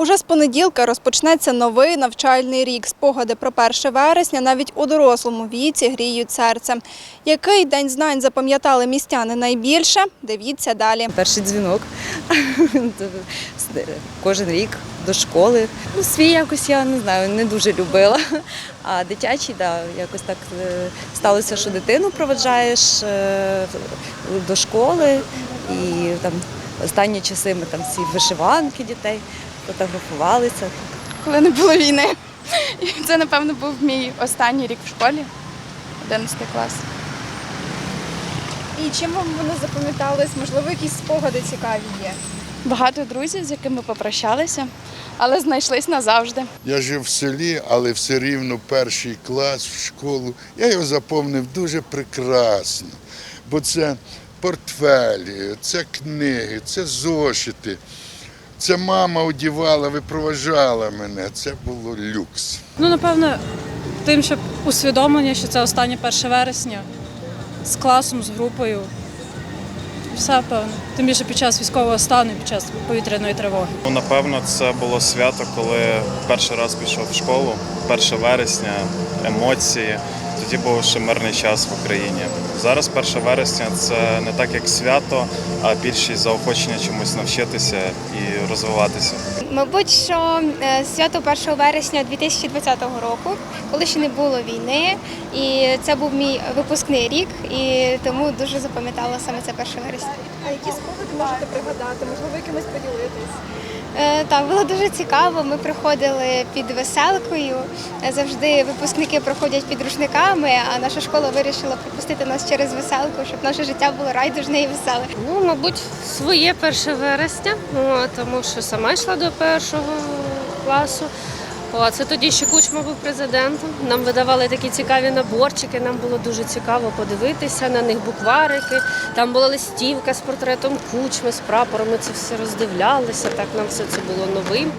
Уже з понеділка розпочнеться новий навчальний рік. Спогади про 1 вересня навіть у дорослому віці гріють серце. Який день знань запам'ятали містяни найбільше? Дивіться далі. Перший дзвінок кожен рік до школи. Ну, свій якось я не знаю, не дуже любила. А дитячий, да, якось так е, сталося, що дитину проведжаєш е, до школи. І там останні часи ми там всі вишиванки дітей фотографувалися. коли не було війни. І це, напевно, був мій останній рік в школі, 11 клас. І чим вам вони запам'ятались? Можливо, якісь спогади цікаві є? Багато друзів, з якими попрощалися, але знайшлись назавжди. Я жив в селі, але все рівно перший клас в школу. Я його заповнив дуже прекрасно, бо це портфелі, це книги, це зошити. Це мама одівала, випроважала мене. Це було люкс. Ну, напевно, тим, щоб усвідомлення, що це останнє 1 вересня з класом, з групою. Все певно. Тим більше під час військового стану, під час повітряної тривоги. Ну, Напевно, це було свято, коли перший раз пішов в школу, 1 вересня, емоції. Тоді був ще мирний час в Україні. Зараз 1 вересня це не так як свято, а більше заохочення чомусь навчитися і розвиватися. Мабуть, що е, свято 1 вересня 2020 року, коли ще не було війни, і це був мій випускний рік, і тому дуже запам'ятала саме це 1 вересня. А які спогади можете пригадати? Можливо, якимось поділитись? Е, Так, було дуже цікаво. Ми приходили під веселкою. Завжди випускники проходять під рушниками, а наша школа вирішила пропустити нас через веселку, щоб наше життя було райдужне і веселе. Ну, мабуть, своє 1 вересня, о, тому що сама йшла до першого класу. О, це тоді ще Кучма був президентом. Нам видавали такі цікаві наборчики. Нам було дуже цікаво подивитися на них букварики. Там була листівка з портретом Кучми, з прапором. Ми це все роздивлялися. Так нам все це було новим.